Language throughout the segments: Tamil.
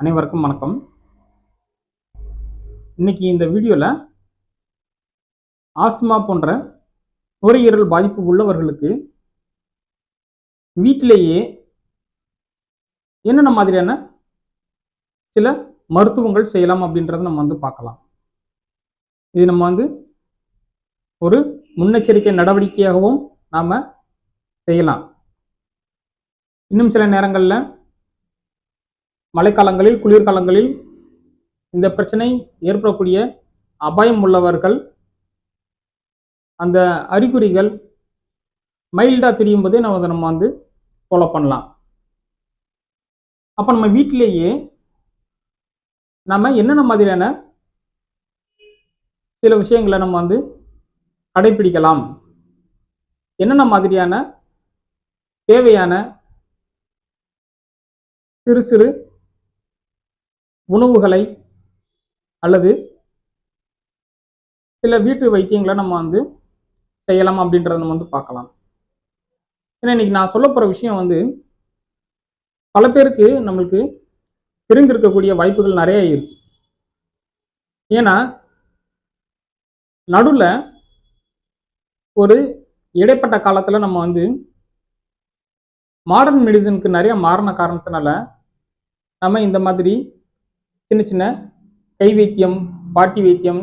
அனைவருக்கும் வணக்கம். இன்னைக்கு இந்த வீடியோவில் ஆஸ்மா போன்ற நுரையீரல் பாதிப்பு உள்ளவர்களுக்கு வீட்டிலேயே என்னென்ன மாதிரியான சில மருத்துவங்கள் செய்யலாம் அப்படின்றத நம்ம வந்து பார்க்கலாம். இது நம்ம வந்து ஒரு முன்னெச்சரிக்கை நடவடிக்கையாகவும் நாம் செய்யலாம். இன்னும் சில நேரங்களில் மழைக்காலங்களில் குளிர்காலங்களில் இந்த பிரச்சனை ஏற்படக்கூடிய அபாயம் உள்ளவர்கள் அந்த அறிகுறிகள் மைல்டாக தெரியும் போதே நம்ம அதை நம்ம வந்து ஃபாலோ பண்ணலாம். அப்போ நம்ம வீட்டிலேயே நம்ம என்னென்ன மாதிரியான சில விஷயங்களை நம்ம வந்து கடைபிடிக்கலாம் என்னென்ன மாதிரியான தேவையான சிறு சிறு உணவுகளை அல்லது சில வீட்டு வைத்தியங்களை நம்ம வந்து செய்யலாம் அப்படின்றத நம்ம வந்து பார்க்கலாம். ஏன்னா இன்னைக்கு நான் சொல்ல போகிற விஷயம் வந்து பல பேருக்கு நம்மளுக்கு தெரிந்திருக்கக்கூடிய வாய்ப்புகள் நிறைய இருக்கு. ஏன்னா நடுவில் ஒரு இடைப்பட்ட காலத்தில் நம்ம வந்து மாடர்ன் மெடிசனுக்கு நிறைய மாறின காரணத்தினால நம்ம இந்த மாதிரி சின்ன சின்ன கை வைத்தியம் பாட்டி வைத்தியம்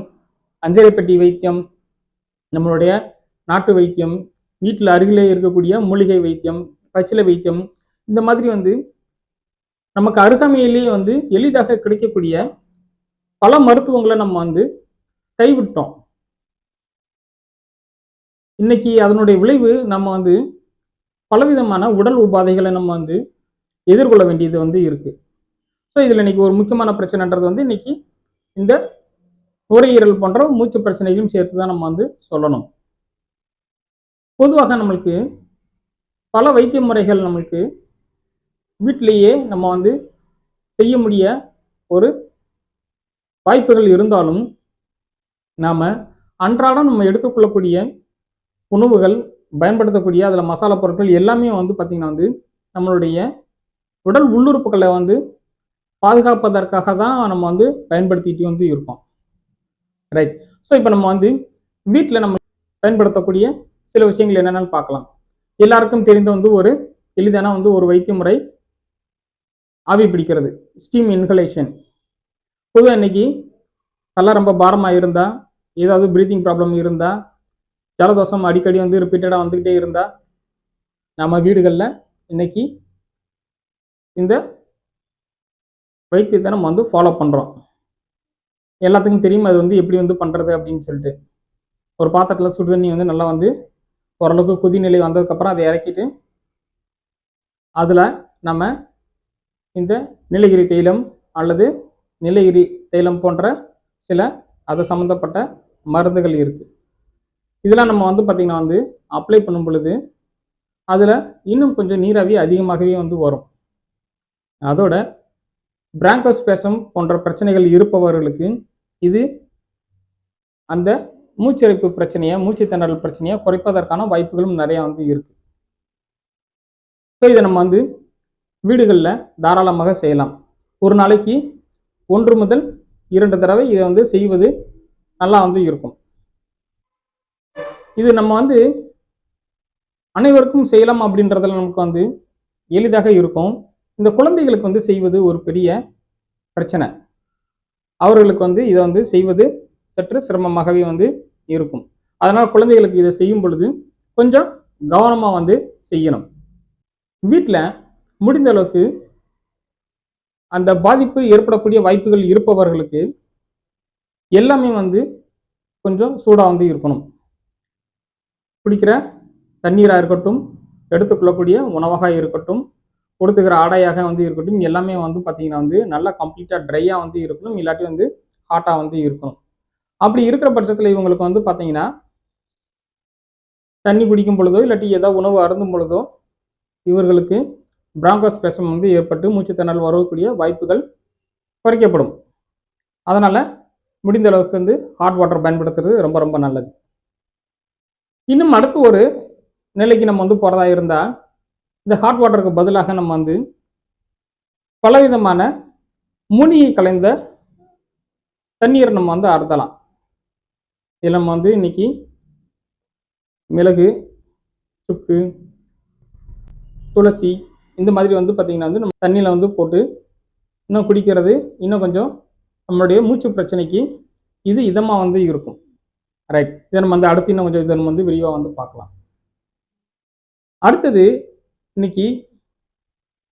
அஞ்சரைப்பட்டி வைத்தியம் நம்மளுடைய நாட்டு வைத்தியம் வீட்டில் அருகிலே இருக்கக்கூடிய மூலிகை வைத்தியம் பச்சிலை வைத்தியம் இந்த மாதிரி வந்து நமக்கு அருகாமையிலேயே வந்து எளிதாக கிடைக்கக்கூடிய பல மருத்துவங்களை நம்ம வந்து கைவிட்டோம். இன்னைக்கு அதனுடைய விளைவு நம்ம வந்து பலவிதமான உடல் உபாதைகளை நம்ம வந்து எதிர்கொள்ள வேண்டியது வந்து இருக்குது ஸோ இதில் இன்னைக்கு ஒரு முக்கியமான பிரச்சனைன்றது வந்து இன்னைக்கு இந்த நுரையீரல் போன்ற மூச்சு பிரச்சனைகளையும் சேர்த்து தான் நம்ம வந்து சொல்லணும். பொதுவாக நம்மளுக்கு பல வைத்திய முறைகள் நம்மளுக்கு வீட்டிலேயே நம்ம வந்து செய்ய முடிய ஒரு வாய்ப்புகள் இருந்தாலும் நாம் அன்றாடம் நம்ம எடுத்துக்கொள்ளக்கூடிய உணவுகள் பயன்படுத்தக்கூடிய அதில் மசாலா பொருட்கள் எல்லாமே வந்து பார்த்திங்கன்னா வந்து நம்மளுடைய உடல் உள்ளுறுப்புகளை வந்து பாதுகாப்பதற்காக தான் நம்ம வந்து பயன்படுத்திட்டு வந்து இருக்கோம். ரைட் ஸோ இப்போ நம்ம வந்து வீட்டில் நம்ம பயன்படுத்தக்கூடிய சில விஷயங்கள் என்னென்னு பார்க்கலாம். எல்லாருக்கும் தெரிந்த வந்து ஒரு எளிதான வந்து ஒரு வைத்திய முறை ஆவி பிடிக்கிறது. ஸ்டீம் இன்ஹலேஷன் பொதுவாக இன்னைக்கு தலை ரொம்ப பாரமாக இருந்தால் ஏதாவது ப்ரீத்திங் ப்ராப்ளம் இருந்தால் ஜலதோஷம் அடிக்கடி வந்து ரிப்பீட்டடாக வந்துக்கிட்டே இருந்தால் நம்ம வீடுகளில் இன்னைக்கு இந்த வைத்தியத்தை நம்ம வந்து ஃபாலோ பண்ணுறோம் எல்லாத்துக்கும் தெரியும் அது வந்து எப்படி வந்து பண்ணுறது அப்படின்னு சொல்லிட்டு. ஒரு பாத்திரத்தில் சுடு தண்ணி வந்து நல்லா வந்து ஓரளவுக்கு கொதிநிலை வந்ததுக்கப்புறம் அதை இறக்கிட்டு அதில் நம்ம இந்த நீலகிரி தைலம் அல்லது நீலகிரி தைலம் போன்ற சில அது சம்மந்தப்பட்ட மருந்துகள் இருக்குது இதெல்லாம் நம்ம வந்து பார்த்திங்கன்னா வந்து அப்ளை பண்ணும் பொழுது அதில் இன்னும் கொஞ்சம் நீராவி அதிகமாகவே வந்து வரும். அதோட பிராங்கோஸ்பேசம் போன்ற பிரச்சனைகள் இருப்பவர்களுக்கு இது அந்த மூச்சிறைப்பு பிரச்சனையை மூச்சு திணறல் பிரச்சனையை குறைப்பதற்கான வாய்ப்புகளும் நிறையா வந்து இருக்கு. ஸோ இதை நம்ம வந்து வீடுகளில் தாராளமாக செய்யலாம். ஒரு நாளைக்கு ஒன்று முதல் இரண்டு தடவை இதை வந்து செய்வது நல்லா வந்து இருக்கும். இது நம்ம வந்து அனைவருக்கும் செய்யலாம் அப்படின்றதுல நமக்கு வந்து எளிதாக இருக்கும். இந்த குழந்தைகளுக்கு வந்து செய்வது ஒரு பெரிய பிரச்சனை. அவர்களுக்கு வந்து இதை வந்து செய்வது சற்று சிரமமாகவே வந்து இருக்கும். அதனால் குழந்தைகளுக்கு இதை செய்யும் பொழுது கொஞ்சம் கவனமாக வந்து செய்யணும். வீட்டில் முடிந்த அளவுக்கு அந்த பாதிப்பு ஏற்படக்கூடிய வாய்ப்புகள் இருப்பவர்களுக்கு எல்லாமே வந்து கொஞ்சம் சூடாக வந்து இருக்கணும். குடிக்கிற தண்ணீராக இருக்கட்டும் எடுத்துக்கொள்ளக்கூடிய உணவாக இருக்கட்டும் கொடுத்துக்கிற ஆடையாக வந்து இருக்கட்டும் எல்லாமே வந்து பார்த்திங்கன்னா வந்து நல்லா கம்ப்ளீட்டாக ட்ரையாக வந்து இருக்கணும் இல்லாட்டி வந்து ஹாட்டாக வந்து இருக்கணும். அப்படி இருக்கிற பட்சத்தில் இவங்களுக்கு வந்து பார்த்தீங்கன்னா தண்ணி குடிக்கும் பொழுதோ இல்லாட்டி ஏதாவது உணவு அருந்தும் பொழுதோ இவர்களுக்கு பிராங்கோஸ்பேசம் வந்து ஏற்பட்டு மூச்சுத்திணறல் வரக்கூடிய வாய்ப்புகள் குறைக்கப்படும். அதனால் முடிந்த அளவுக்கு வந்து ஹாட் வாட்டர் பயன்படுத்துறது ரொம்ப ரொம்ப நல்லது. இன்னும் அடுத்து ஒரு நிலைக்கு நம்ம வந்து போகிறதா இருந்தால் இந்த ஹாட் வாட்டருக்கு பதிலாக நம்ம வந்து பலவிதமான மூலிகை கலைந்த தண்ணீர் நம்ம வந்து அறுத்தலாம். இதில் நம்ம வந்து இன்னைக்கு மிளகு சுக்கு துளசி இந்த மாதிரி வந்து பார்த்திங்கன்னா வந்து நம்ம தண்ணியில் வந்து போட்டு இன்னும் குடிக்கிறது இன்னும் கொஞ்சம் நம்மளுடைய மூச்சு பிரச்சனைக்கு இது இதமாக வந்து இருக்கும். ரைட் இதை நம்ம வந்து அடுத்து இன்னும் கொஞ்சம் இதை நம்ம வந்து விரிவாக வந்து பார்க்கலாம். அடுத்தது இன்னைக்கு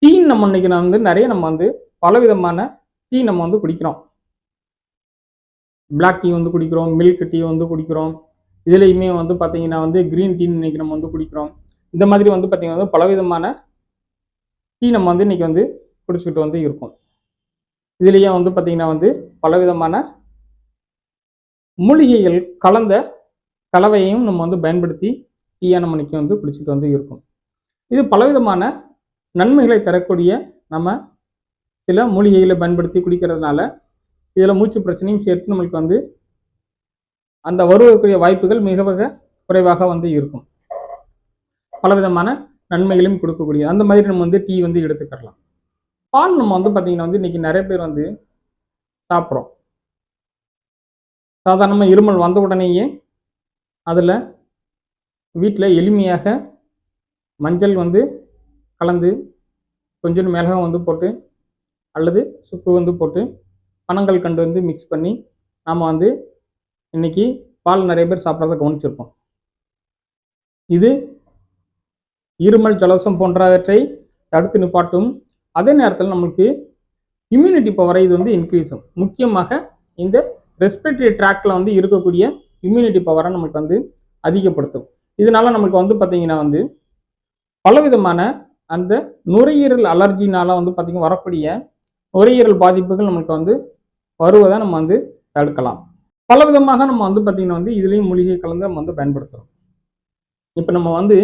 டீ நம்ம இன்னைக்கு நான் வந்து நிறைய நம்ம வந்து பல விதமான டீ நம்ம வந்து குடிக்கிறோம். பிளாக் டீ வந்து குடிக்கிறோம் மில்க் டீ வந்து குடிக்கிறோம். இதுலேயுமே வந்து பார்த்தீங்கன்னா வந்து க்ரீன் டீ இன்றைக்கி நம்ம வந்து குடிக்கிறோம். இந்த மாதிரி வந்து பார்த்திங்கன்னா வந்து பலவிதமான டீ நம்ம வந்து இன்னைக்கு வந்து குடிச்சிக்கிட்டு வந்து இருக்கோம். இதுலேயே வந்து பார்த்திங்கன்னா வந்து பலவிதமான மூலிகைகள் கலந்த கலவையையும் நம்ம வந்து பயன்படுத்தி டீயாக நம்ம இன்றைக்கி வந்து குடிச்சிட்டு வந்து இருக்கோம். இது பலவிதமான நன்மைகளை தரக்கூடிய நம்ம சில மூலிகைகளை பயன்படுத்தி குடிக்கிறதுனால இதில் மூச்சு பிரச்சனையும் சேர்த்து நம்மளுக்கு வந்து அந்த வருவதற்குரிய வாய்ப்புகள் மிக மிக குறைவாக வந்து இருக்கும். பலவிதமான நன்மைகளையும் கொடுக்கக்கூடிய அந்த மாதிரி நம்ம வந்து டீ வந்து எடுத்துக்கலாம் பால் நம்ம வந்து பார்த்திங்கன்னா வந்து இன்றைக்கி நிறைய பேர் வந்து சாப்பிட்றோம். சாதாரணமாக இருமல் வந்த உடனேயே அதில் வீட்டில் எளிமையாக மஞ்சள் வந்து கலந்து கொஞ்சம் மிளகாய் வந்து போட்டு அல்லது சுக்கு வந்து போட்டு பனங்கள் கண்டு வந்து மிக்ஸ் பண்ணி நாம் வந்து இன்னைக்கு பால் நிறைய பேர் சாப்பிட்றத கவனிச்சிருப்போம். இது இருமல் ஜலசம் போன்றவற்றை தடுத்து நிப்பாட்டும். அதே நேரத்தில் நம்மளுக்கு இம்யூனிட்டி பவரை இது வந்து இன்க்ரீஸும் முக்கியமாக இந்த ரெஸ்பிரேட்டரி ட்ராக்டில் வந்து இருக்கக்கூடிய இம்யூனிட்டி பவரை நம்மளுக்கு வந்து அதிகப்படுத்தும். இதனால நம்மளுக்கு வந்து பார்த்திங்கன்னா வந்து பலவிதமான அந்த நுரையீரல் அலர்ஜினால வந்து பார்த்தீங்கன்னா வரக்கூடிய நுரையீரல் பாதிப்புகள் நம்மளுக்கு வந்து வருவதை நம்ம வந்து தடுக்கலாம். பல விதமாக நம்ம வந்து பார்த்திங்கன்னா வந்து இதுலேயும் மூலிகை கலந்து நம்ம வந்து பயன்படுத்துகிறோம் இப்போ நம்ம வந்து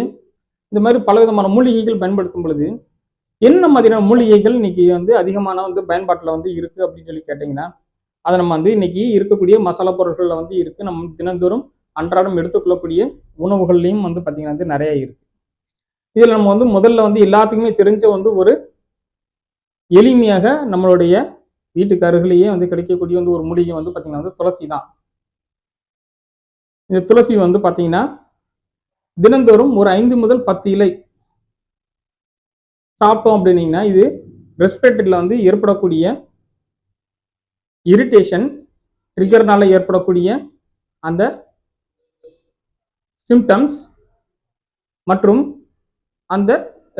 இந்த மாதிரி பலவிதமான மூலிகைகள் பயன்படுத்தும் பொழுது என்ன மாதிரியான மூலிகைகள் இன்னைக்கு வந்து அதிகமான வந்து பயன்பாட்டில் வந்து இருக்குது அப்படின்னு சொல்லி கேட்டிங்கன்னா அதை நம்ம வந்து இன்னைக்கு இருக்கக்கூடிய மசாலா பொருட்களில் வந்து இருக்குது நம்ம தினந்தோறும் அன்றாடம் எடுத்துக்கொள்ளக்கூடிய உணவுகள்லையும் வந்து பார்த்திங்கன்னா வந்து நிறையா இருக்குது இதில் நம்ம வந்து முதல்ல வந்து எல்லாத்துக்குமே தெரிஞ்ச வந்து ஒரு எளிமையாக நம்மளுடைய வீட்டுக்கு அருகிலேயே வந்து கிடைக்கக்கூடிய வந்து ஒரு மூலிகை வந்து பார்த்திங்கன்னா வந்து துளசி தான். இந்த துளசி வந்து பார்த்தீங்கன்னா தினந்தோறும் ஒரு ஐந்து முதல் பத்து இலை சாப்பிட்டோம் அப்படின்னீங்கன்னா இது ரெஸ்பிரேட்டரியில் வந்து ஏற்படக்கூடிய இரிட்டேஷன் ட்ரிகர்னால ஏற்படக்கூடிய அந்த சிம்டம்ஸ் மற்றும் அந்த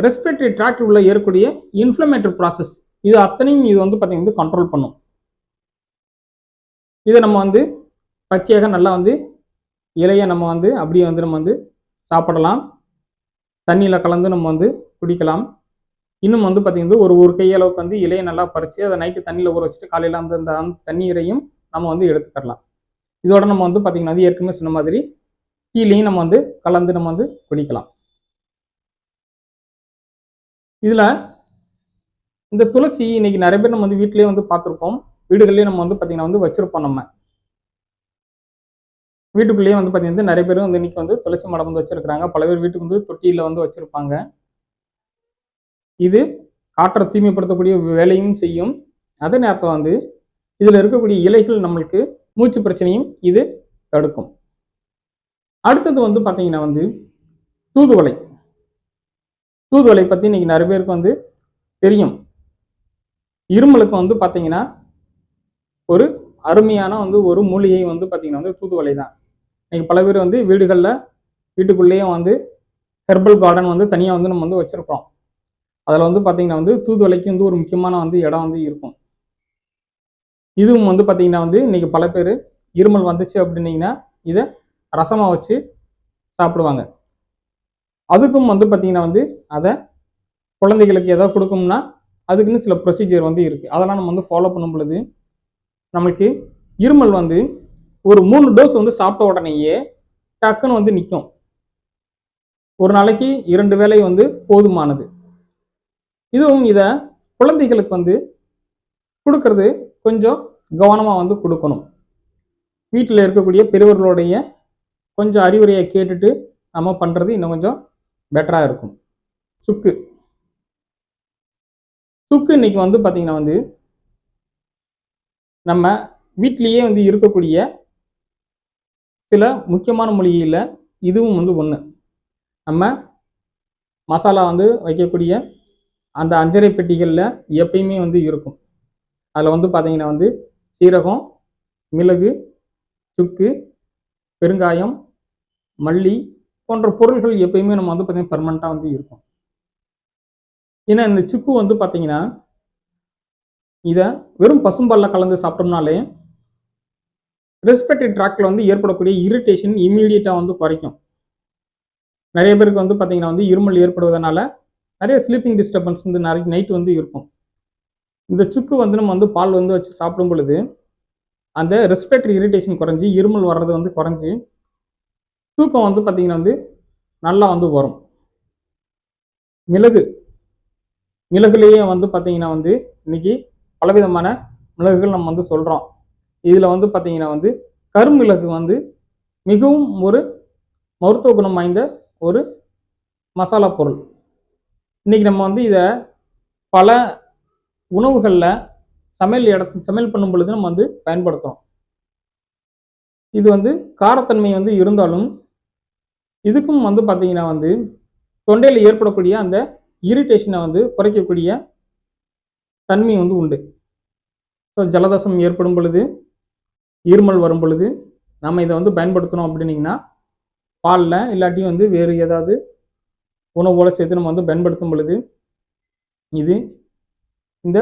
ரெஸ்பிரேட்டரி ட்ராக்ட் உள்ள ஏறக்கூடிய இன்ஃப்ளமேட்டரி ப்ராசஸ் இது அத்தனையும் இது வந்து பார்த்தீங்கன்னா கண்ட்ரோல் பண்ணும். இதை நம்ம வந்து பச்சையாக நல்லா வந்து இலையை நம்ம வந்து அப்படியே வந்து நம்ம வந்து சாப்பிடலாம். தண்ணியில் கலந்து நம்ம வந்து குடிக்கலாம். இன்னும் வந்து பார்த்தீங்கன்னா ஒரு ஒரு கையளவுக்கு வந்து இலையை நல்லா பறித்து அதை நைட்டு தண்ணியில் ஊற வச்சுட்டு காலையில் அந்த அந்த அந்த தண்ணீரையும் நம்ம வந்து எடுத்துக்கலாம் இதோட நம்ம வந்து பார்த்திங்கன்னா அது ஏற்கனவே சொன்ன மாதிரி டீலையும் நம்ம வந்து கலந்து நம்ம வந்து குடிக்கலாம். இதில் இந்த துளசி இன்னைக்கு நிறைய பேர் நம்ம வந்து வீட்டிலேயே வந்து பார்த்துருப்போம். வீடுகள்லேயே நம்ம வந்து பார்த்தீங்கன்னா வந்து வச்சுருப்போம் நம்ம. வீட்டுக்குள்ளேயே வந்து பார்த்தீங்கன்னா நிறைய பேர் வந்து இன்னைக்கு வந்து துளசி மடம் வந்து வச்சிருக்கிறாங்க. பல பேர் வீட்டுக்கு வந்து தொட்டியில் வந்து வச்சுருப்பாங்க. இது காற்றை தூய்மைப்படுத்தக்கூடிய வேலையும் செய்யும். அதே நேரத்தில் வந்து இதில் இருக்கக்கூடிய இலைகள் நம்மளுக்கு மூச்சு பிரச்சனையும் இது தடுக்கும். அடுத்தது வந்து பார்த்தீங்கன்னா வந்து தூதுவளை. தூதுவளை பற்றி இன்னைக்கு நிறைய பேருக்கு வந்து தெரியும். இருமலுக்கு வந்து பார்த்தீங்கன்னா ஒரு அருமையான வந்து ஒரு மூலிகை வந்து பார்த்தீங்கன்னா வந்து தூதுவளை தான். இன்றைக்கி பல பேர் வந்து வீடுகளில் வீட்டுக்குள்ளேயே வந்து ஹெர்பல் கார்டன் வந்து தனியாக வந்து நம்ம வந்து வச்சுருக்கோம் அதில் வந்து பார்த்தீங்கன்னா வந்து தூதுவளைக்கு வந்து ஒரு முக்கியமான வந்து இடம் வந்து இருக்கும். இதுவும் வந்து பார்த்தீங்கன்னா வந்து இன்றைக்கி பல பேர் இருமல் வந்துச்சு அப்படின்னீங்கன்னா இதை ரசமாக வச்சு சாப்பிடுவாங்க. அதுக்கும் வந்து பார்த்தீங்கன்னா வந்து அதை குழந்தைகளுக்கு எதாவது கொடுக்கணும்னா அதுக்குன்னு சில ப்ரொசீஜர் வந்து இருக்குது அதெல்லாம் நம்ம வந்து ஃபாலோ பண்ணும் பொழுது நம்மளுக்கு இருமல் வந்து ஒரு மூணு டோஸ் வந்து சாப்பிட்ட உடனேயே டக்குன்னு வந்து நிற்கும் ஒரு நாளைக்கு இரண்டு வேலை வந்து போதுமானது. இதுவும் இதை குழந்தைகளுக்கு வந்து கொடுக்கறது கொஞ்சம் கவனமாக வந்து கொடுக்கணும். வீட்டில் இருக்கக்கூடிய பெரியவர்களுடைய கொஞ்சம் அறிவுரையை கேட்டுட்டு நம்ம பண்ணுறது இன்னும் கொஞ்சம் பெட்டராக இருக்கும். சுக்கு. சுக்கு இன்னைக்கு வந்து பார்த்தீங்கன்னா வந்து நம்ம வீட்டிலேயே வந்து இருக்கக்கூடிய சில முக்கியமான மூலிகையில் இதுவும் வந்து ஒன்று நம்ம மசாலா வந்து வைக்கக்கூடிய அந்த அஞ்சரை பெட்டிகளில் எப்பயுமே வந்து இருக்கும். அதில் வந்து பார்த்தீங்கன்னா வந்து சீரகம் மிளகு சுக்கு பெருங்காயம் மல்லி போன்ற பொருள்கள் எப்பயுமே நம்ம வந்து பார்த்திங்கன்னா பெர்மனண்ட்டாக வந்து இருக்கும். ஏன்னா இந்த சுக்கு வந்து பார்த்தீங்கன்னா இதை வெறும் பசும்பாலில் கலந்து சாப்பிட்டோம்னாலே ரெஸ்பெக்டட் ட்ராக்டில் வந்து ஏற்படக்கூடிய இரிட்டேஷன் இம்மீடியட்டாக வந்து குறைக்கும். நிறைய பேருக்கு வந்து பார்த்தீங்கன்னா வந்து இருமல் ஏற்படுவதனால நிறைய ஸ்லீப்பிங் டிஸ்டர்பன்ஸ் வந்து நிறைய நைட் வந்து இருக்கும். இந்த சுக்கு வந்து நம்ம வந்து பால் வந்து வச்சு சாப்பிடும் பொழுது அந்த ரெஸ்பிரேட்டரி இரிட்டேஷன் குறைஞ்சி இருமல் வர்றது வந்து குறைஞ்சி தூக்கம் வந்து பார்த்திங்கன்னா வந்து நல்லா வந்து வரும். மிளகு மிளகுலேயே வந்து பார்த்தீங்கன்னா வந்து இன்னைக்கு பலவிதமான மிளகுகள் நம்ம வந்து சொல்கிறோம் இதில் வந்து பார்த்தீங்கன்னா வந்து கருமிளகு வந்து மிகவும் ஒரு மருத்துவ குணம் வாய்ந்த ஒரு மசாலா பொருள். இன்னைக்கு நம்ம வந்து இதை பல உணவுகளில் சமையல் இட சமையல் பண்ணும் பொழுது நம்ம வந்து பயன்படுத்துகிறோம் இது வந்து காரத்தன்மை வந்து இருந்தாலும் இதுக்கும் வந்து பார்த்தீங்கன்னா வந்து தொண்டையில் ஏற்படக்கூடிய அந்த இரிட்டேஷனை வந்து குறைக்கக்கூடிய தன்மை வந்து உண்டு. ஸோ ஜலதோஷம் ஏற்படும் பொழுது இருமல் வரும் பொழுது நம்ம இதை வந்து பயன்படுத்தணும் அப்படின்னீங்கன்னா பாலில் இல்லாட்டியும் வந்து வேறு ஏதாவது உணவோட சேர்த்து நம்ம வந்து பயன்படுத்தும் பொழுது இது இந்த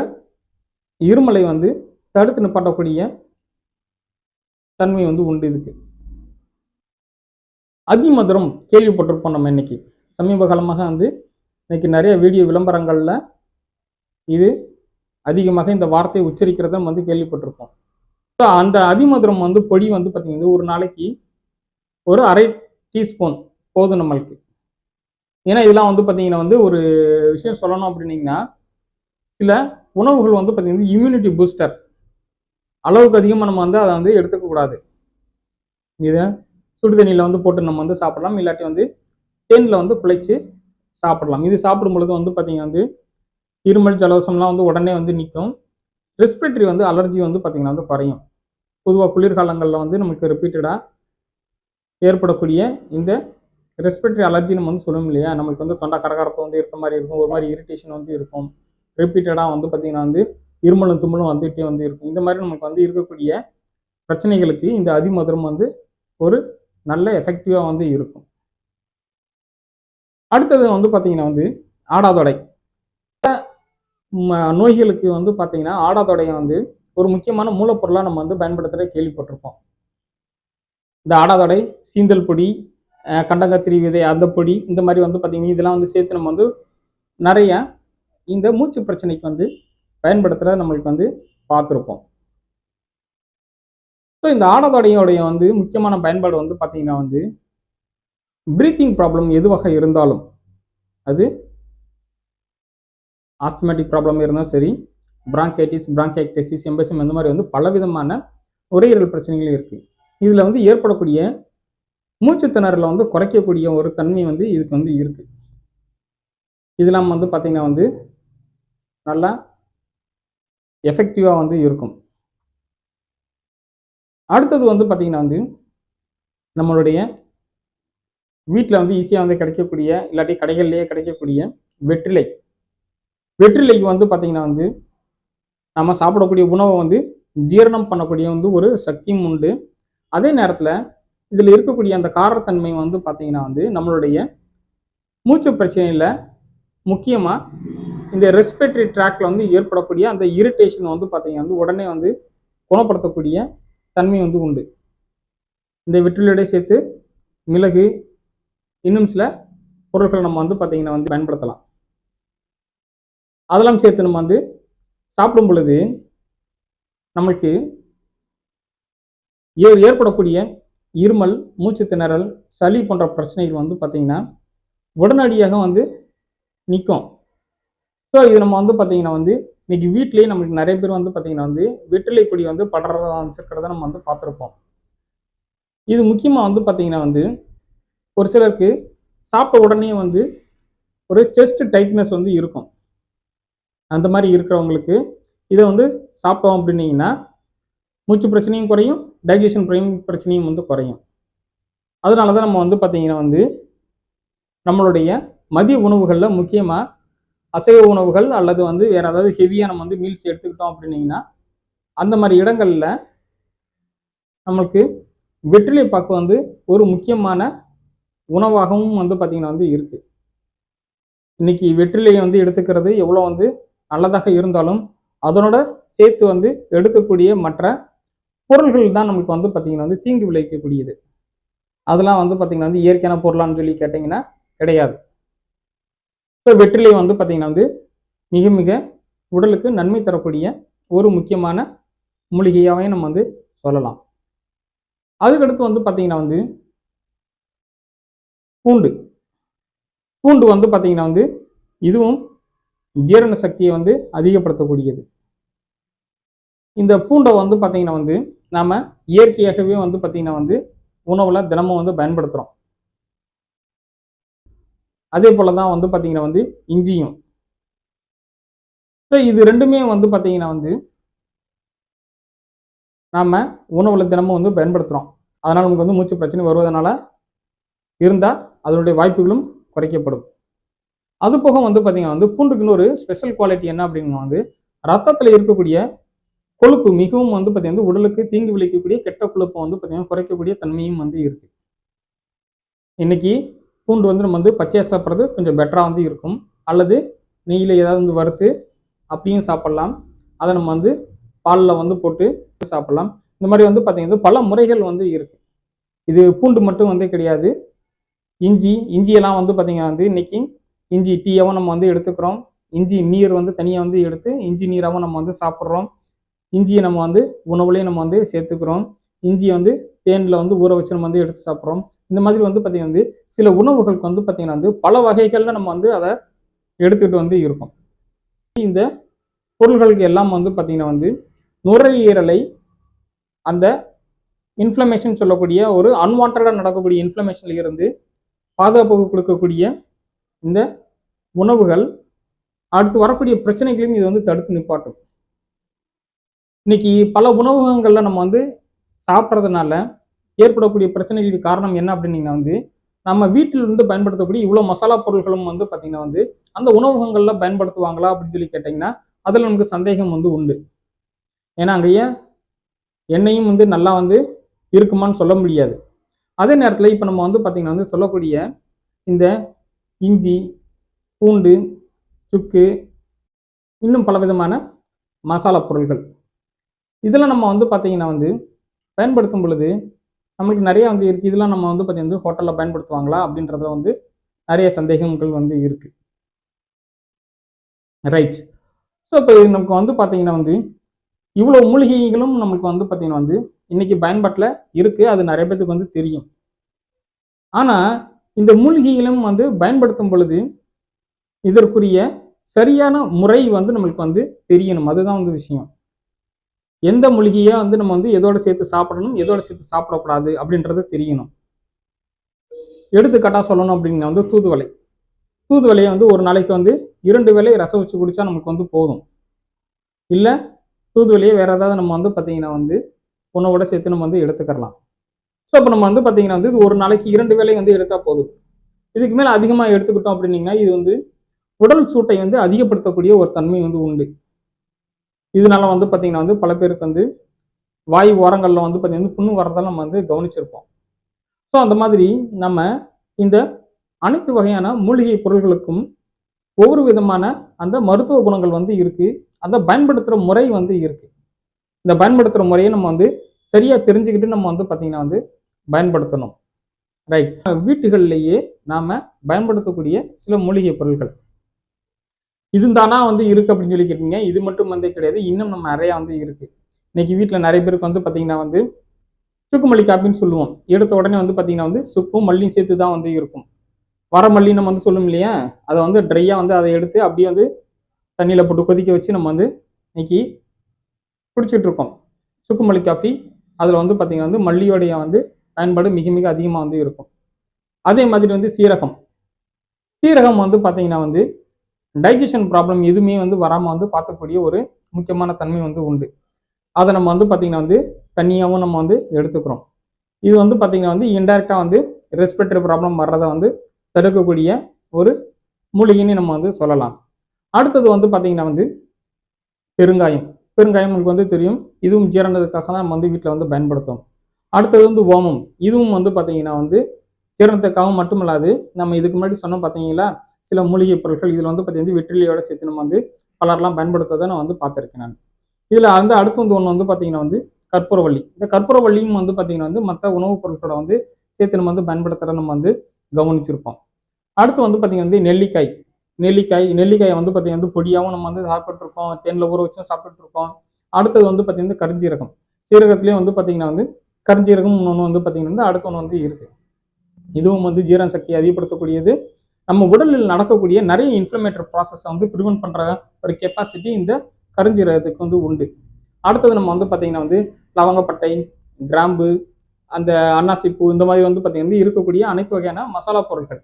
இருமலை வந்து தடுத்து நிப்பாட்டக்கூடிய தன்மை வந்து உண்டு இதுக்கு. அதிமதுரம் கேள்விப்பட்டிருப்போம் நம்ம இன்னைக்கு. சமீப காலமாக வந்து இன்றைக்கி நிறைய வீடியோ விளம்பரங்களில் இது அதிகமாக இந்த வார்த்தையை உச்சரிக்கிறத நம்ம வந்து கேள்விப்பட்டிருப்போம். ஸோ அந்த அதிமதுரம் வந்து பொடி வந்து பார்த்திங்கன்னா ஒரு நாளைக்கு ஒரு அரை டீஸ்பூன் போதும் நம்மளுக்கு. ஏன்னா இதெல்லாம் வந்து பார்த்திங்கன்னா வந்து ஒரு விஷயம் சொல்லணும் அப்படின்னிங்கன்னா சில உணவுகள் வந்து பார்த்திங்கன்னா இம்யூனிட்டி பூஸ்டர் அளவுக்கு அதிகமாக நம்ம வந்து அதை வந்து எடுத்துக்கக்கூடாது இதை சுடுதண்ணியில் வந்து போட்டு நம்ம வந்து சாப்பிடலாம். இல்லாட்டி வந்து தேனில் வந்து குழைச்சி சாப்பிடலாம். இது சாப்பிடும் பொழுது வந்து பார்த்தீங்கன்னா வந்து இருமல் ஜலதோஷம்லாம் வந்து உடனே வந்து நிற்கும் ரெஸ்பிரேட்டரி வந்து அலர்ஜி வந்து பார்த்தீங்கன்னா வந்து குறையும். பொதுவாக குளிர்காலங்களில் வந்து நமக்கு ரிப்பீட்டடாக ஏற்படக்கூடிய இந்த ரெஸ்பிரேட்டரி அலர்ஜி நம்ம வந்து சொல்லணும் இல்லையா? நம்மளுக்கு வந்து தொண்டை கரகரப்பு வந்து இருக்க மாதிரி இருக்கும். ஒரு மாதிரி இரிட்டேஷன் வந்து இருக்கும். ரிப்பீட்டடாக வந்து பார்த்திங்கன்னா வந்து இருமலும் தும்மலும் வந்துகிட்டே வந்து இருக்கும். இந்த மாதிரி நமக்கு வந்து இருக்கக்கூடிய பிரச்சனைகளுக்கு இந்த அதிமதுரம் வந்து ஒரு நல்ல எஃபெக்டிவாக வந்து இருக்கும். அடுத்தது வந்து பார்த்திங்கன்னா வந்து ஆடாதொடை. நோய்களுக்கு வந்து பார்த்திங்கன்னா ஆடாதொடையை வந்து ஒரு முக்கியமான மூலப்பொருளாக நம்ம வந்து பயன்படுத்துகிற கேள்விப்பட்டிருப்போம். இந்த ஆடாதொடை சீந்தல் பொடி கண்டங்கத்திரி விதை அந்த பொடி இந்த மாதிரி வந்து பார்த்திங்கன்னா இதெல்லாம் வந்து சேர்த்து நம்ம வந்து நிறைய இந்த மூச்சு பிரச்சனைக்கு வந்து பயன்படுத்துகிறத நம்மளுக்கு வந்து பார்த்துருப்போம். ஸோ இந்த ஆடாதொடையோடைய வந்து முக்கியமான பயன்பாடு வந்து பார்த்திங்கன்னா வந்து ப்ரீத்திங் ப்ராப்ளம் எதுவாக இருந்தாலும் அது ஆஸ்தமேட்டிக் ப்ராப்ளம் இருந்தாலும் சரி பிராங்கைட்டிஸ் பிராங்கைக்டசிஸ் எம்பசம் இந்த மாதிரி வந்து பலவிதமான நுரையீரல் பிரச்சனைகள் இருக்குது இதில் வந்து ஏற்படக்கூடிய மூச்சுத்திணறில் வந்து குறைக்கக்கூடிய ஒரு தன்மை வந்து இதுக்கு வந்து இருக்குது இதெல்லாம் வந்து பார்த்திங்கன்னா வந்து நல்லா எஃபெக்டிவாக வந்து இருக்கும். அடுத்தது வந்து பார்த்திங்கன்னா வந்து நம்மளுடைய வீட்டில் வந்து ஈஸியாக வந்து கிடைக்கக்கூடிய இல்லாட்டி கடைகள்லேயே கிடைக்கக்கூடிய வெற்றிலை. வெற்றிலைக்கு வந்து பார்த்திங்கன்னா வந்து நம்ம சாப்பிடக்கூடிய உணவை வந்து ஜீரணம் பண்ணக்கூடிய வந்து ஒரு சக்தியும் உண்டு. அதே நேரத்தில் இதில் இருக்கக்கூடிய அந்த காரத்தன்மை வந்து பார்த்திங்கன்னா வந்து நம்மளுடைய மூச்சு பிரச்சனையில் முக்கியமாக இந்த ரெஸ்பிரேட்டரி ட்ராக்ல வந்து ஏற்படக்கூடிய அந்த இரிட்டேஷன் வந்து பார்த்திங்கன்னா வந்து உடனே வந்து குணப்படுத்தக்கூடிய தன்மை வந்து உண்டு. இந்த வெற்றிலையோட சேர்த்து மிளகு இன்னும் சில பொருட்கள் நம்ம வந்து பார்த்திங்கன்னா வந்து பயன்படுத்தலாம். அதெல்லாம் சேர்த்து நம்ம வந்து சாப்பிடும் பொழுது நமக்கு ஏற்படக்கூடிய இருமல் மூச்சு திணறல் சளி போன்ற பிரச்சனைகள் வந்து பார்த்திங்கன்னா உடனடியாக வந்து நிற்கும். ஸோ இது நம்ம வந்து பார்த்திங்கன்னா வந்து இன்னைக்கு வீட்லேயே நம்மளுக்கு நிறைய பேர் வந்து பார்த்திங்கன்னா வந்து வெற்றிலை கொடி வந்து படுறதா வச்சுருக்கிறத நம்ம வந்து பார்த்துருப்போம். இது முக்கியமாக வந்து பார்த்திங்கன்னா வந்து ஒரு சிலருக்கு சாப்பிட்ட உடனே வந்து ஒரு செஸ்ட் டைட்னஸ் வந்து இருக்கும். அந்த மாதிரி இருக்கிறவங்களுக்கு இதை வந்து சாப்பிட்டோம் அப்படின்னீங்கன்னா மூச்சு பிரச்சனையும் குறையும் டைஜஷன் பிரச்சனையும் வந்து குறையும். அதனால தான் நம்ம வந்து பார்த்தீங்கன்னா வந்து நம்மளுடைய மதிய உணவுகளில் முக்கியமாக அசைவ உணவுகள் அல்லது வந்து வேறு ஏதாவது ஹெவியாக நம்ம வந்து மீல்ஸ் எடுத்துக்கிட்டோம் அப்படின்னீங்கன்னா அந்த மாதிரி இடங்களில் நம்மளுக்கு வெற்றிலை பாக்கு வந்து ஒரு முக்கியமான உணவாகவும் வந்து பார்த்திங்கன்னா வந்து இருக்குது இன்னைக்கு வெற்றிலையை வந்து எடுத்துக்கிறது எவ்வளோ வந்து நல்லதாக இருந்தாலும் அதனோட சேர்த்து வந்து எடுக்கக்கூடிய மற்ற பொருள்கள் தான் நமக்கு வந்து பார்த்திங்கன்னா வந்து தீங்கு விளைவிக்கக்கூடியது. அதெல்லாம் வந்து பார்த்திங்கன்னா வந்து இயற்கையான பொருளான்னு சொல்லி கேட்டிங்கன்னா கிடையாது. ஸோ வெற்றிலை வந்து பார்த்திங்கன்னா வந்து மிக மிக உடலுக்கு நன்மை தரக்கூடிய ஒரு முக்கியமான மூலிகையாகவே நம்ம வந்து சொல்லலாம். அதுக்கடுத்து வந்து பார்த்திங்கன்னா வந்து பூண்டு. பூண்டு வந்து பார்த்திங்கன்னா வந்து இதுவும் ஜீரண சக்தியை வந்து அதிகப்படுத்தக்கூடியது. இந்த பூண்டை வந்து பார்த்திங்கன்னா வந்து நாம் இயற்கையாகவே வந்து பார்த்திங்கன்னா வந்து உணவில் தினமும் வந்து பயன்படுத்துகிறோம் அதே போல் தான் வந்து பார்த்தீங்கன்னா வந்து இஞ்சியும். ஸோ இது ரெண்டுமே வந்து பார்த்தீங்கன்னா வந்து நாம் உணவில் தினமும் வந்து பயன்படுத்துகிறோம் அதனால் நமக்கு வந்து மூச்சு பிரச்சனை வருவதனால இருந்தால் அதனுடைய வாய்ப்புகளும் குறைக்கப்படும். அது போக வந்து பார்த்தீங்கன்னா வந்து பூண்டுக்குன்னு ஒரு ஸ்பெஷல் குவாலிட்டி என்ன அப்படின்னா வந்து ரத்தத்தில் இருக்கக்கூடிய கொழுப்பு மிகவும் வந்து பார்த்தீங்கன்னா உடலுக்கு தீங்கு விளைக்கக்கூடிய கெட்ட கொழுப்பை வந்து பார்த்தீங்கன்னா குறைக்கக்கூடிய தன்மையும் வந்து இருக்குது இன்னைக்கு பூண்டு வந்து நம்ம வந்து பச்சையாக சாப்பிட்றது கொஞ்சம் பெட்டராக வந்து இருக்கும். அல்லது நெய்யில் ஏதாவது வந்து வறுத்து அப்படியும் சாப்பிட்லாம். அதை நம்ம வந்து பாலில் வந்து போட்டு சாப்பிட்லாம். இந்த மாதிரி வந்து பார்த்திங்கன்னா பல முறைகள் வந்து இருக்குது இது பூண்டு மட்டும் வந்து கிடையாது. இஞ்சி இஞ்சியெல்லாம் வந்து பார்த்திங்கன்னா வந்து இன்றைக்கி இஞ்சி டீயாகவும் நம்ம வந்து எடுத்துக்கிறோம். இஞ்சி நீர் வந்து தனியாக வந்து எடுத்து இஞ்சி நீராகவும் நம்ம வந்து சாப்பிட்றோம். இஞ்சியை நம்ம வந்து உணவுலேயும் நம்ம வந்து சேர்த்துக்கிறோம். இஞ்சியை வந்து தேனில் வந்து ஊற வச்சு நம்ம வந்து எடுத்து சாப்பிட்றோம். இந்த மாதிரி வந்து பார்த்திங்கன்னா வந்து சில உணவுகளுக்கு வந்து பார்த்திங்கன்னா வந்து பல வகைகளில் நம்ம வந்து அதை எடுத்துக்கிட்டு வந்து இருக்கோம். இந்த பொருள்களுக்கு எல்லாம் வந்து பார்த்திங்கன்னா வந்து நுரையீரலை அந்த இன்ஃப்ளமேஷன் சொல்லக்கூடிய ஒரு அன்வான்டாக நடக்கக்கூடிய இன்ஃப்ளமேஷனில் இருந்து பாதுகாப்பு கொடுக்கக்கூடிய இந்த உணவுகள் அடுத்து வரக்கூடிய பிரச்சனைகளையும் இது வந்து தடுத்து நிப்பாட்டும். இன்னைக்கு பல உணவகங்களில் நம்ம வந்து சாப்பிட்றதுனால ஏற்படக்கூடிய பிரச்சனைகளுக்கு காரணம் என்ன அப்படின்னீங்கன்னா வந்து நம்ம வீட்டில் இருந்து பயன்படுத்தக்கூடிய இவ்வளோ மசாலா பொருட்களும் வந்து பார்த்திங்கன்னா வந்து அந்த உணவகங்களில் பயன்படுத்துவாங்களா அப்படின்னு சொல்லி கேட்டிங்கன்னா அதில் நமக்கு சந்தேகம் வந்து உண்டு. ஏன்னா அங்கேயே எண்ணெயும் வந்து நல்லா வந்து இருக்குமான்னு சொல்ல முடியாது. அதே நேரத்தில் இப்போ நம்ம வந்து பார்த்திங்கன்னா வந்து சொல்லக்கூடிய இந்த இஞ்சி பூண்டு சுக்கு இன்னும் பலவிதமான மசாலா பொருள்கள். இதெல்லாம் நம்ம வந்து பார்த்திங்கன்னா வந்து பயன்படுத்தும் பொழுது நம்மளுக்கு நிறையா வந்து இருக்குது இதெல்லாம் நம்ம வந்து பார்த்திங்கன்னா ஹோட்டலில் பயன்படுத்துவாங்களா அப்படின்றதுல வந்து நிறைய சந்தேகங்கள் வந்து இருக்குது ரைட் ஸோ இப்போ நமக்கு வந்து பார்த்தீங்கன்னா வந்து இவ்வளோ மூலிகைகளும் நம்மளுக்கு வந்து பார்த்திங்கன்னா வந்து இன்னைக்கு பயன்பாட்டில் இருக்குது அது நிறைய பேத்துக்கு வந்து தெரியும். ஆனால் இந்த மூலிகைகளும் வந்து பயன்படுத்தும் பொழுது இதற்குரிய சரியான முறை வந்து நம்மளுக்கு வந்து தெரியணும். அதுதான் வந்து விஷயம். எந்த மூலிகையை வந்து நம்ம வந்து எதோட சேர்த்து சாப்பிடணும் எதோட சேர்த்து சாப்பிடக்கூடாது அப்படின்றது தெரியணும். எடுத்துக்காட்டாக சொல்லணும் அப்படின்னா வந்து தூதுவளை. தூதுவலையை வந்து ஒரு நாளைக்கு வந்து இரண்டு வேலை ரசம் வச்சு குடித்தா நமக்கு வந்து போதும். இல்லை தூதுவலையை வேறு ஏதாவது நம்ம வந்து பார்த்திங்கன்னா வந்து உணவோட சேர்த்து நம்ம வந்து எடுத்துக்கலாம் ஸோ அப்போ நம்ம வந்து பார்த்திங்கன்னா வந்து இது ஒரு நாளைக்கு இரண்டு வேலை வந்து எடுத்தால் போதும். இதுக்கு மேலே அதிகமாக எடுத்துக்கிட்டோம் அப்படின்னீங்கன்னா இது வந்து உடல் சூட்டை வந்து அதிகப்படுத்தக்கூடிய ஒரு தன்மை வந்து உண்டு. இதனால வந்து பார்த்திங்கன்னா வந்து பல பேருக்கு வந்து வாய் ஓரங்களில் வந்து பார்த்திங்கன்னா புண்ணு வரதால் நம்ம வந்து கவனிச்சிருப்போம். ஸோ அந்த மாதிரி நம்ம இந்த அனைத்து வகையான மூலிகை பொருள்களுக்கும் ஒவ்வொரு விதமான அந்த மருத்துவ குணங்கள் வந்து இருக்குது அந்த பயன்படுத்துகிற முறை வந்து இருக்குது இந்த பயன்படுத்துகிற முறையை நம்ம வந்து சரியாக தெரிஞ்சுக்கிட்டு நம்ம வந்து பார்த்திங்கன்னா வந்து பயன்படுத்தணும். ரைட் வீட்டுகள்லேயே நாம் பயன்படுத்தக்கூடிய சில மூலிகை பொருட்கள் இது தானா வந்து இருக்குது அப்படின்னு சொல்லி கேட்டீங்க. இது மட்டும் வந்து கிடையாது. இன்னும் நம்ம நிறையா வந்து இருக்குது இன்னைக்கு வீட்டில் நிறைய பேருக்கு வந்து பார்த்திங்கன்னா வந்து சுக்கு மல்லி காப்பின்னு சொல்லுவோம். எடுத்த உடனே வந்து பார்த்திங்கன்னா வந்து சுக்கும் மல்லியும் சேர்த்து தான் வந்து இருக்கும். வர மல்லி நம்ம வந்து சொல்லும் இல்லையா? அதை வந்து ட்ரையாக வந்து அதை எடுத்து அப்படியே வந்து தண்ணியில் போட்டு கொதிக்க வச்சு நம்ம வந்து இன்னைக்கு குடிச்சிட்டு இருக்கோம் காஃபி அதில் வந்து பார்த்திங்கன்னா வந்து மல்லியோடைய வந்து பயன்பாடு மிக மிக அதிகமாக வந்து இருக்கும். அதே மாதிரி வந்து சீரகம். சீரகம் வந்து பார்த்திங்கன்னா வந்து டைஜஷன் ப்ராப்ளம் எதுவுமே வந்து வராமல் வந்து பார்க்கக்கூடிய ஒரு முக்கியமான தன்மை வந்து உண்டு. அதை நம்ம வந்து பார்த்திங்கன்னா வந்து தண்ணியாகவும் நம்ம வந்து எடுத்துக்கிறோம். இது வந்து பார்த்திங்கன்னா வந்து இன்டெரக்டாக வந்து ரெஸ்பிரேட்டரி ப்ராப்ளம் வர்றதை வந்து தடுக்கக்கூடிய ஒரு மூலிகைன்னு நம்ம வந்து சொல்லலாம். அடுத்தது வந்து பார்த்திங்கன்னா வந்து பெருங்காயம். பெருங்காயம் நமக்கு வந்து தெரியும். இதுவும் ஜீரணத்துக்காக தான் நம்ம வந்து வீட்டில் வந்து பயன்படுத்தும். அடுத்தது வந்து ஓமம். இதுவும் வந்து பார்த்தீங்கன்னா வந்து ஜீரணத்துக்காக மட்டுமல்லாது நம்ம இதுக்கு முன்னாடி சொன்னோம் பார்த்தீங்களா? சில மூலிகை பொருட்கள் இதில் வந்து பார்த்தீங்கன்னா வெற்றிலையோட சேர்த்து நம்ம வந்து பலர்லாம் பயன்படுத்துவதை நான் வந்து பார்த்துருக்கேன் நான். இதில் வந்து அடுத்து வந்து ஒன்று வந்து பார்த்தீங்கன்னா வந்து கற்பூரவள்ளி. இந்த கற்பூரவள்ளியும் வந்து பார்த்தீங்கன்னா வந்து மற்ற உணவுப் பொருட்களோட வந்து சேர்த்து நம்ம வந்து பயன்படுத்துகிற நம்ம வந்து கவனிச்சிருப்போம். அடுத்து வந்து பார்த்தீங்கன்னா வந்து நெல்லிக்காய். நெல்லிக்காய் நெல்லிக்காயை வந்து பார்த்தீங்கன்னா வந்து பொடியாகவும் நம்ம வந்து சாப்பிட்ருக்கோம் தேனில் ஊற வச்சும் சாப்பிட்ருக்கோம் அடுத்தது வந்து பார்த்தீங்கன்னா கருஞ்சீரகம். சீரகத்துலேயும் வந்து பார்த்தீங்கன்னா வந்து கருஞ்சீரகம் இன்னொன்று வந்து பார்த்தீங்கன்னா வந்து அடுத்த ஒன்று வந்து இருக்குது இதுவும் வந்து ஜீரண சக்தியை அதிகப்படுத்தக்கூடியது. நம்ம உடலில் நடக்கக்கூடிய நிறைய இன்ஃப்ளமேட்டரி ப்ராசஸை வந்து ப்ரிவென்ட் பண்ணுற ஒரு கெப்பாசிட்டி இந்த கருஞ்சீரகத்துக்கு வந்து உண்டு. அடுத்தது நம்ம வந்து பார்த்தீங்கன்னா வந்து லவங்கப்பட்டை கிராம்பு அந்த அன்னாசிப்பூ இந்த மாதிரி வந்து பார்த்தீங்கன்னா இருக்கக்கூடிய அனைத்து வகையான மசாலா பொருட்கள்.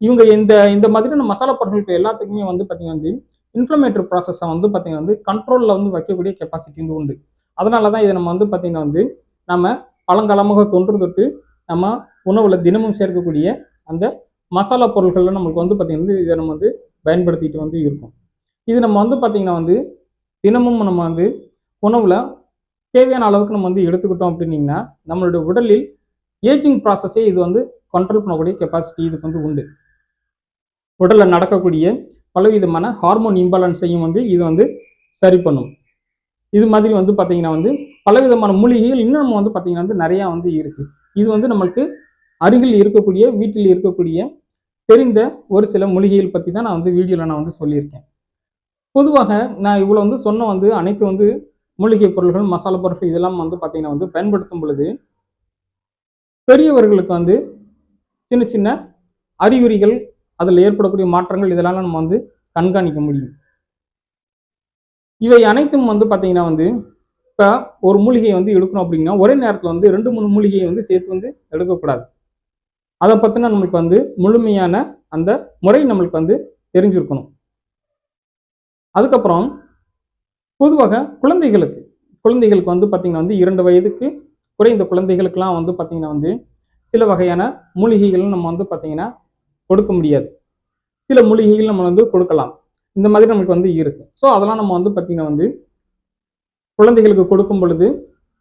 இவங்க இந்த இந்த மாதிரியான மசாலா பொருட்கள் எல்லாத்துக்குமே வந்து பார்த்தீங்கன்னா வந்து இன்ஃப்ளமேட்டரி ப்ராசஸை வந்து பார்த்தீங்கன்னா வந்து கண்ட்ரோலில் வந்து வைக்கக்கூடிய கெப்பாசிட்டி வந்து உண்டு. அதனால தான் இதை நம்ம வந்து பார்த்தீங்கன்னா வந்து நம்ம பழங்காலமாக தொன்று தொட்டு நம்ம உணவில் தினமும் சேர்க்கக்கூடிய அந்த மசாலா பொருட்களில் நம்மளுக்கு வந்து பார்த்திங்கன்னா இதை நம்ம வந்து பயன்படுத்திட்டு வந்து இருக்கோம். இது நம்ம வந்து பார்த்திங்கன்னா வந்து தினமும் நம்ம வந்து உணவில் தேவையான அளவுக்கு நம்ம வந்து எடுத்துக்கிட்டோம் அப்படின்னீங்கன்னா நம்மளுடைய உடலில் ஏஜிங் ப்ராசஸே இது வந்து கண்ட்ரோல் பண்ணக்கூடிய கெப்பாசிட்டி இதுக்கு வந்து உண்டு. உடலில் நடக்கக்கூடிய பலவிதமான ஹார்மோன் இம்பேலன்ஸையும் வந்து இது வந்து சரி பண்ணும். இது மாதிரி வந்து பார்த்திங்கன்னா வந்து பலவிதமான மூலிகைகள் இன்னும் நம்ம வந்து பார்த்திங்கன்னா வந்து நிறையா வந்து இருக்குது இது வந்து நம்மளுக்கு அருகில் இருக்கக்கூடிய வீட்டில் இருக்கக்கூடிய தெரிந்த ஒரு சில மூலிகைகள் பற்றி தான் நான் வந்து வீடியோவில் நான் வந்து சொல்லியிருக்கேன். பொதுவாக நான் இவ்வளோ வந்து சொன்ன வந்து அனைத்து வந்து மூலிகை பொருள்கள் மசாலா பொருட்கள் இதெல்லாம் வந்து பார்த்திங்கன்னா வந்து பயன்படுத்தும் பொழுது பெரியவர்களுக்கு வந்து சின்ன சின்ன அறிகுறிகள் அதில் ஏற்படக்கூடிய மாற்றங்கள் இதெல்லாம் நம்ம வந்து கண்காணிக்க முடியும். இவை அனைத்தும் வந்து பார்த்தீங்கன்னா வந்து இப்போ ஒரு மூலிகையை வந்து எடுக்கணும் அப்படின்னா ஒரே நேரத்தில் வந்து ரெண்டு மூணு மூலிகையை வந்து சேர்த்து வந்து எடுக்கக்கூடாது. அதை பற்றின நம்மளுக்கு வந்து முழுமையான அந்த முறை நம்மளுக்கு வந்து தெரிஞ்சிருக்கணும். அதுக்கப்புறம் பொதுவாக குழந்தைகளுக்கு குழந்தைகளுக்கு வந்து பார்த்திங்கன்னா வந்து இரண்டு வயதுக்கு குறைந்த குழந்தைகளுக்கெல்லாம் வந்து பார்த்திங்கன்னா வந்து சில வகையான மூலிகைகள் நம்ம வந்து பார்த்திங்கன்னா கொடுக்க முடியாது. சில மூலிகைகள் நம்ம வந்து கொடுக்கலாம். இந்த மாதிரி நமக்கு வந்து இருக்குது ஸோ அதெல்லாம் நம்ம வந்து பார்த்திங்கன்னா வந்து குழந்தைகளுக்கு கொடுக்கும் பொழுது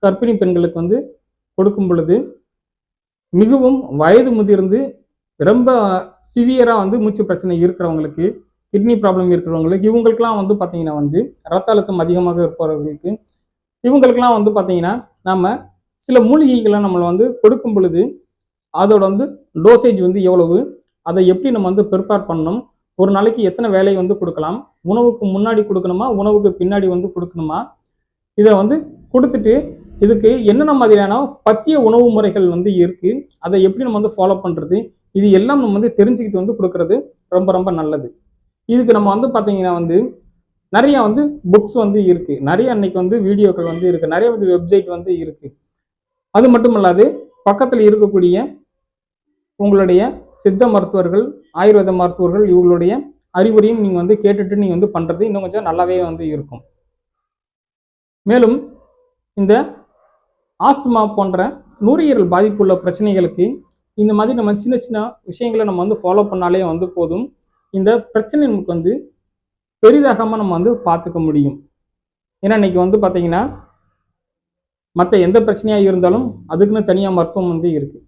கர்ப்பிணி பெண்களுக்கு வந்து கொடுக்கும் பொழுது மிகவும் வயது முதிர்ந்து ரொம்ப சிவியராக வந்து மூச்சு பிரச்சனை இருக்கிறவங்களுக்கு கிட்னி ப்ராப்ளம் இருக்கிறவங்களுக்கு இவங்களுக்கெல்லாம் வந்து பார்த்தீங்கன்னா வந்து ரத்த அழுத்தம் அதிகமாக இருப்பவர்களுக்கு இவங்களுக்கெல்லாம் வந்து பார்த்தீங்கன்னா நம்ம சில மூலிகைகளை நம்மளை வந்து கொடுக்கும் பொழுது அதோட வந்து டோசேஜ் வந்து எவ்வளவு? அதை எப்படி நம்ம வந்து ப்ரிப்பேர் பண்ணணும்? ஒரு நாளைக்கு எத்தனை வேலையை வந்து கொடுக்கலாம்? உணவுக்கு முன்னாடி கொடுக்கணுமா? உணவுக்கு பின்னாடி வந்து கொடுக்கணுமா? இதை வந்து கொடுத்துட்டு இதுக்கு என்னென்ன மாதிரியான பத்திய உணவு முறைகள் வந்து இருக்கு? அதை எப்படி நம்ம வந்து ஃபாலோ பண்ணுறது இது எல்லாம் நம்ம வந்து தெரிஞ்சுக்கிட்டு வந்து கொடுக்கறது ரொம்ப ரொம்ப நல்லது. இதுக்கு நம்ம வந்து பார்த்தீங்கன்னா வந்து நிறைய வந்து புக்ஸ் வந்து இருக்கு. நிறைய அன்னைக்கு வந்து வீடியோக்கள் வந்து இருக்கு. நிறைய வந்து வெப்சைட் வந்து இருக்கு. அது மட்டும் இல்லாது பக்கத்தில் இருக்கக்கூடிய உங்களுடைய சித்த மருத்துவர்கள் ஆயுர்வேத மருத்துவர்கள் இவங்களுடைய அறிவுரையும் நீங்கள் வந்து கேட்டுட்டு நீங்கள் வந்து பண்ணுறது இன்னும் கொஞ்சம் நல்லாவே வந்து இருக்கும். மேலும் இந்த ஆஸ்துமா போன்ற நுரையீரல் பாதிப்புள்ள பிரச்சனைகளுக்கு இந்த மாதிரி நம்ம சின்ன சின்ன விஷயங்களை நம்ம வந்து ஃபாலோ பண்ணாலே வந்து போதும். இந்த பிரச்சனை நமக்கு வந்து பெரிதாகாமல் நம்ம வந்து பார்த்துக்க முடியும். ஏன்னா இன்னைக்கு வந்து பார்த்தீங்கன்னா மற்ற எந்த பிரச்சனையாக இருந்தாலும் அதுக்குன்னு தனியாக மருத்துவம் வந்து இருக்குது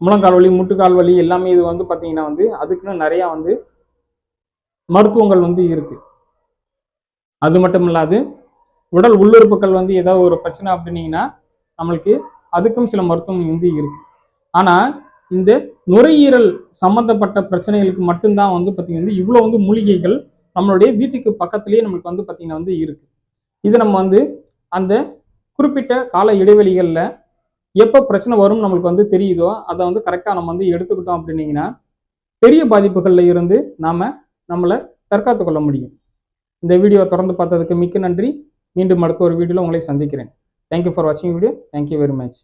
முழங்கால் வலி முட்டுக்கால் வலி எல்லாமே இது வந்து பார்த்தீங்கன்னா வந்து அதுக்குன்னு நிறையா வந்து மருத்துவங்கள் வந்து இருக்குது அது மட்டும் இல்லாது உடல் உள்ளுறுப்புகள் வந்து ஏதாவது ஒரு பிரச்சனை அப்படின்னீங்கன்னா நம்மளுக்கு அதுக்கும் சில மருத்துவம் வந்து இருக்கு. ஆனால் இந்த நுரையீரல் சம்மந்தப்பட்ட பிரச்சனைகளுக்கு மட்டும்தான் வந்து பார்த்தீங்கன்னா இவ்வளோ வந்து மூலிகைகள் நம்மளுடைய வீட்டுக்கு பக்கத்துலேயே நம்மளுக்கு வந்து பார்த்தீங்கன்னா வந்து இருக்கு. இது நம்ம வந்து அந்த குறிப்பிட்ட கால இடைவெளிகளில் எப்போ பிரச்சனை வரும் நம்மளுக்கு வந்து தெரியுதோ அதை வந்து கரெக்டாக நம்ம வந்து எடுத்துக்கிட்டோம் அப்படின்னீங்கன்னா பெரிய பாதிப்புகளில் இருந்து நாம் நம்மளை தற்காத்து கொள்ள முடியும். இந்த வீடியோ தொடர்ந்து பார்த்ததுக்கு மிக்க நன்றி. மீண்டும் அடுத்த ஒரு வீடியோவில் உங்களை சந்திக்கிறேன். தேங்க்யூ ஃபார் வாட்சிங் video thank you very much